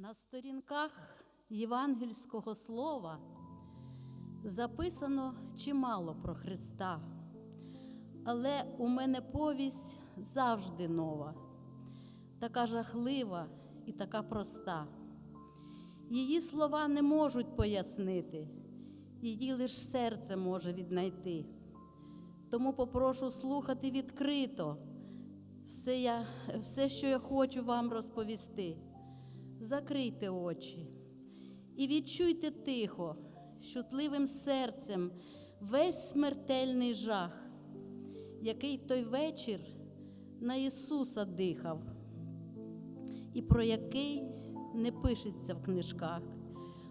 На сторінках євангельського слова записано чимало про Христа, але у мене повість завжди нова, така жахлива і така проста. Її слова не можуть пояснити, її лише серце може віднайти. Тому попрошу слухати відкрито все, я, все, що я хочу вам розповісти. Закрийте очі і відчуйте тихо, щутливим серцем весь смертельний жах, який в той вечір на Ісуса дихав, і про який не пишеться в книжках.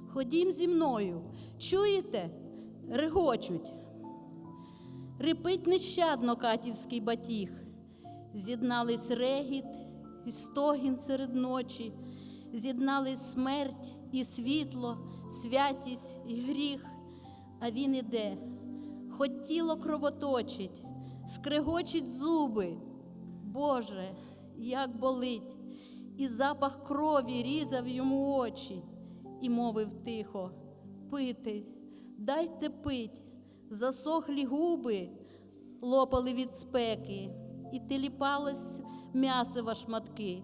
Ходім зі мною, чуєте? Регочуть. Рипить нещадно катівський батіг, з'єднались регіт і стогін серед ночі, з'єднались смерть і світло, святість і гріх, а він іде, хоч тіло кровоточить, скрегочить зуби. Боже, як болить, і запах крові різав йому очі, і мовив тихо: пити, дайте пить, засохлі губи лопали від спеки, і теліпалось м'ясива шматки,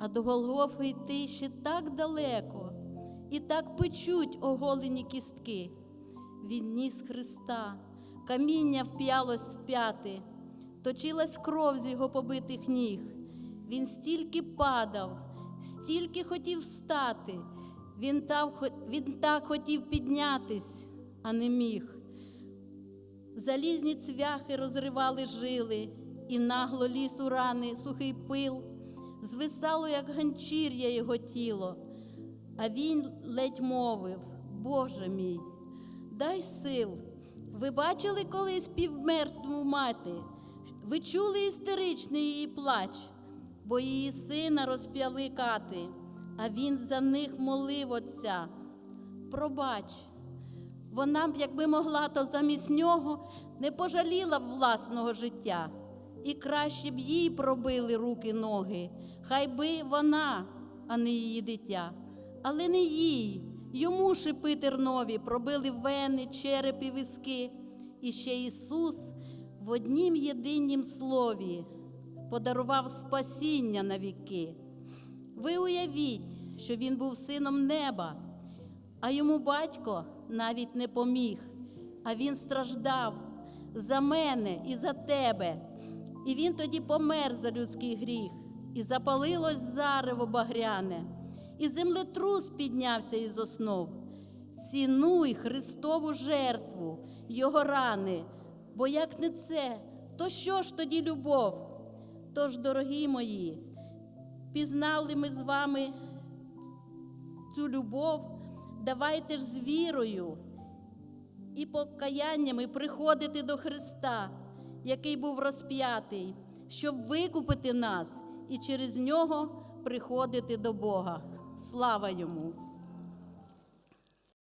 а до Голгофи йти ще так далеко, і так печуть оголені кістки. Він ніс Христа, каміння вп'ялось в п'яти, точилась кров з його побитих ніг. Він стільки падав, стільки хотів встати, він так, він так хотів піднятись, а не міг. Залізні цвяхи розривали жили, і нагло ліс у рани сухий пил, звисало, як ганчір'я його тіло, а він ледь мовив: Боже мій, дай сил. Ви бачили колись півмертву мати? Ви чули істеричний її плач, бо її сина розп'яли кати, а він за них молив отця. Пробач. Вона б, якби могла, то замість нього не пожаліла б власного життя, і краще б їй пробили руки ноги, хай би вона, а не її дитя, але не їй, йому шипи тернові пробили вени, череп і виски, і ще Ісус в однім єдинім слові подарував спасіння на віки. Ви уявіть, що він був сином неба, а йому батько навіть не поміг, а він страждав за мене і за тебе. І він тоді помер за людський гріх, і запалилось зарево багряне, і землетрус піднявся із основ. Цінуй Христову жертву, Його рани, бо як не це, то що ж тоді любов? Тож, дорогі мої, пізнали ми з вами цю любов, давайте ж з вірою і покаяннями приходити до Христа, який був розп'ятий, щоб викупити нас і через нього приходити до Бога. Слава йому!